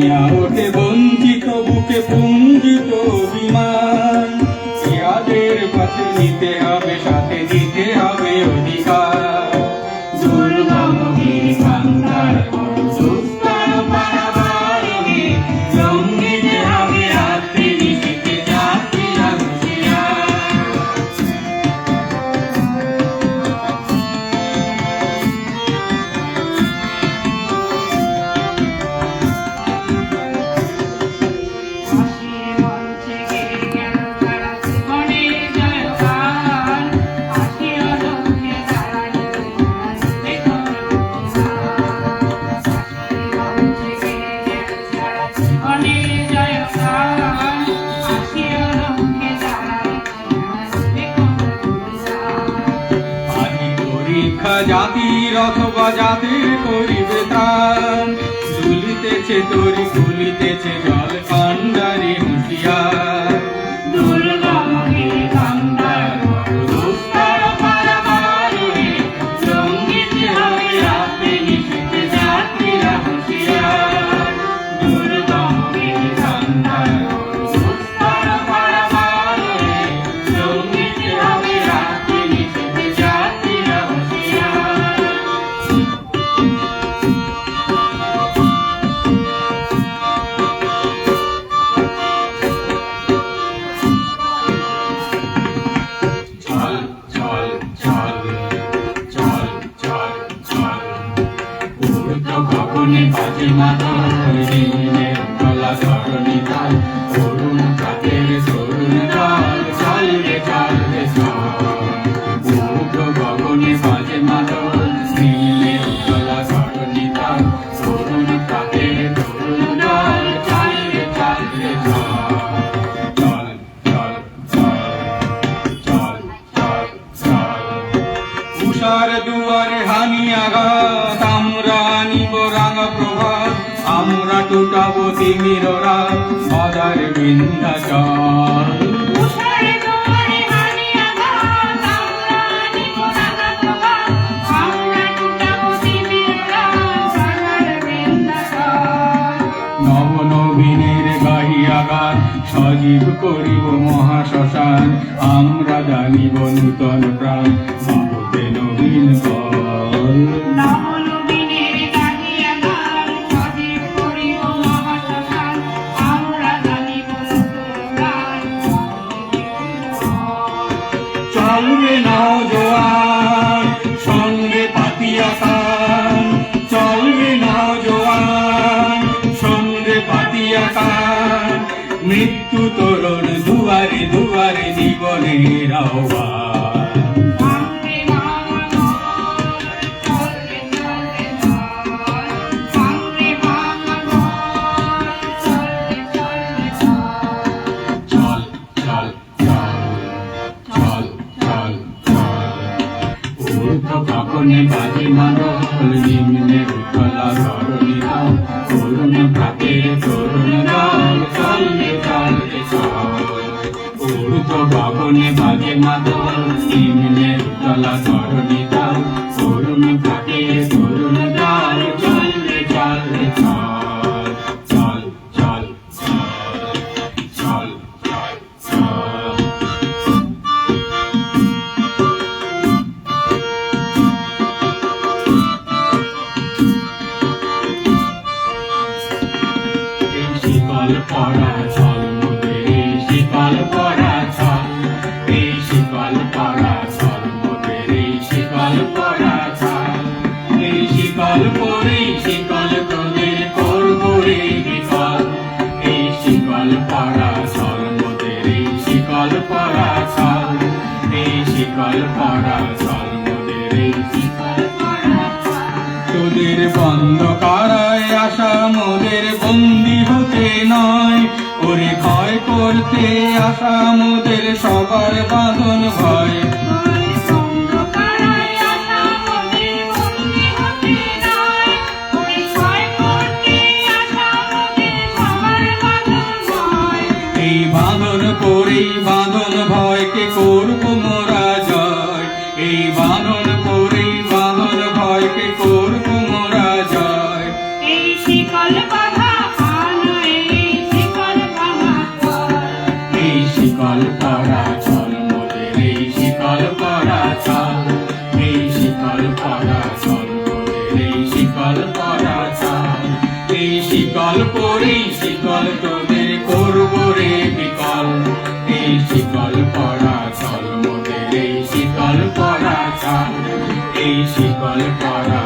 এনাইয়া ওঠে বঞ্চিত বুকে পুঞ্জিত। পরীক্ষা জাতির অথবা জাতির করিবে তার ঝুলিতেছে তরি গুলিতেছে জল কান্ডারি হুঁশিয়ার। উষার দুয়ারে হানি আঘাত আমরা আনিব রাঙা প্রভাত আমরা টুটাবো তিমির রাত সদার গান সজীব করিব মহাশ্মশান। আমরা জানিব নূতন প্রাণ মৃত্যু তরুণ দুয়ারে দুয়ারে জীবনের আহ্বান। গগনে বাজে মাদল নিম্নে উৎপলা ধরণী দাও করুণ প্রাতে করুণ দাও কালে কালে ঊর্ধ্ব গগনে বাজে মাদল নিম্নে উৎপলা ধরণী দাও পরা ছল মোদের এই শিকল পরা ছল তোদের বন্ধ কারায় আশা মোদের বন্ধ ক্ষয় ওই ভয় করতে আসা মোদের সবার বাঁধন ভয়। এই বাঁধন করেই বাঁধন ভয়কে করব শিকল পরা চল, মোদের এই শিকল পরা চল। এই শিকল পরা চল, মোদের এই শিকল পরা চল। এই শিকল পরেই শিকল তোদের করব রে বিকল। এই শিকল পরা চল, মোদের এই শিকল পরা চল। এই শিকল পরা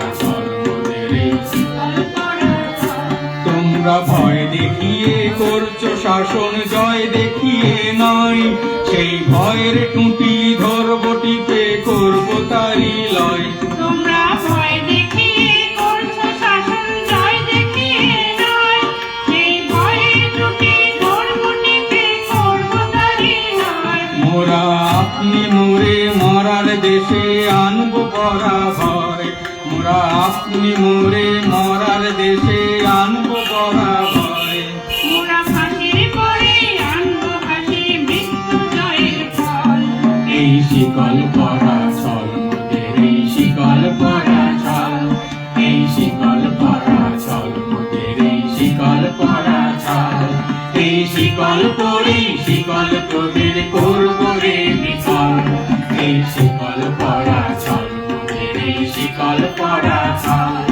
তোমরা ভয় দেখিয়ে করছ শাসন জয় দেখিয়ে নয় সেই ভয়ের টুটি ধরব টিপে করব তারি লয়। তোমরা ভয় দেখিয়ে করছ শাসন জয় দেখিয়ে নয় সেই ভয়ে ত্রুটি ধর্ম টিপে করব তারি নয় মোরা আপনি মোরে মরার দেশে আনব পরা ভয় মোরা আপনি মোরে মরার দেশে আনব পরা ভয় মোরা ফাঁসির পরে আনব হাসি মৃত্যু জয়ের ফল। এই শিকল পরা চল মোদের এই শিকল পরা চল এই শিকল পরা চল মোদের এই শিকল পরা চল এই শিকল পরেই শিকল তোদের করব রে বিকল। এই শিকল পরা চল মোদের এই শিকল পরা চল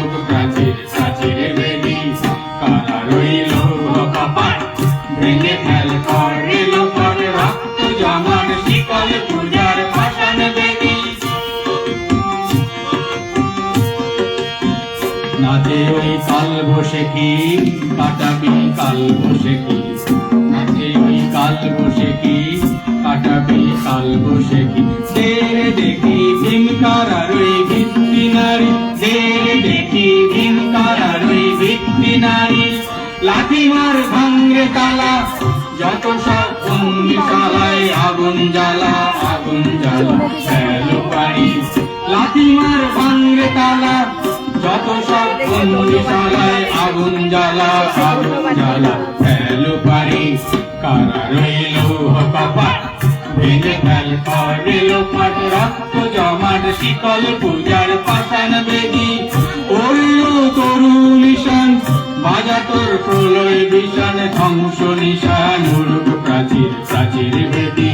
বসে কি? কাটাবি কাল বসে কি? নাচে ওই কাল বসে কি? কাটাবি কাল বসে কি? দের দেখি ভীম কারার ওই ভিত্তি নারী। দের দেখি ভীম কারার ওই ভিত্তি নারী। লাঠি মার ভাঙ্গে তালা, যত সব বন্দিশালায় আগুন জ্বালা আগুন জ্বালা লাঠি মার ভাঙ্গে তালা যত সব বন্দিশালায় আগুন জ্বালা আগুন জ্বালা। ফেলো পারি, কারা রইল কপাট ভেঙে ফেল করেল পাট, রক্ত জমাট, শীতল পূজার পাষাণ বেদি। ওরিল তরু নিশান বাজা তোর প্রলয় বিষান, ধ্বংস নিশান উড়ুক প্রাচীর প্রাচীর বেদি।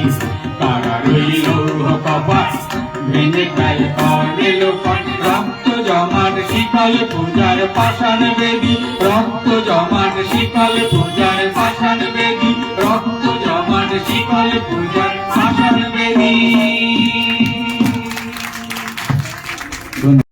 কারা রইল কপাট ভেঙে ফেল করেল পাট শিখালে পূজার পাশান বেদি, রক্ত জমান শিখালে পূজার পাশান বেদি, রক্ত জমান শিখালে পূজার পাশান বেদি।